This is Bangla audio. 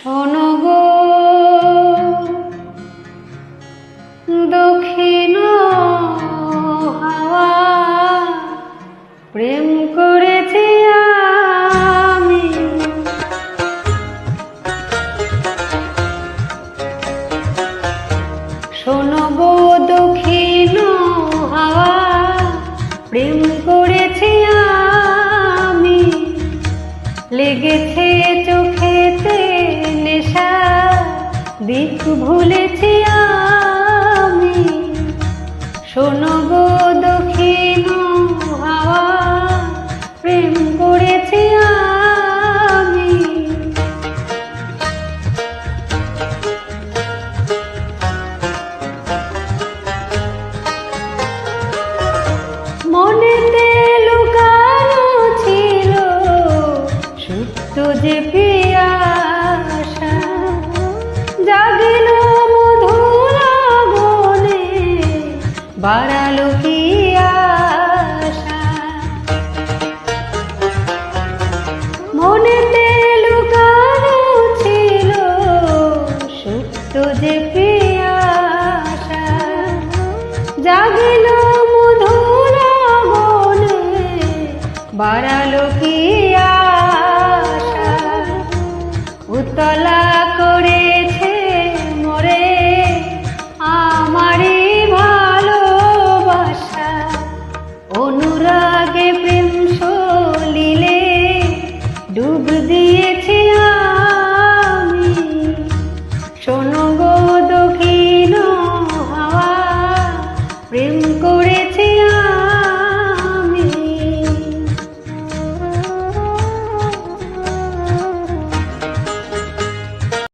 শোনো গো দক্ষিণ হাওয়া, প্রেম করেছি আমি। শোনো গো দক্ষিণ হাওয়া, প্রেম করেছি আমি। লেগেছে চোখেতে দিক ভুলেছি আমি। শোনো গো দক্ষিণ হাওয়া, প্রেম করেছি আমি। মনেতে লুকানো ছিল সুপ্ত যে পিয়াসা বাড়ালো কি আশা? মনেতে লুকানো ছিল সুপ্ত যে পিয়াসা জাগিল মধুর আগুনে বাড়ালো কি আশা? উতলা অনুরা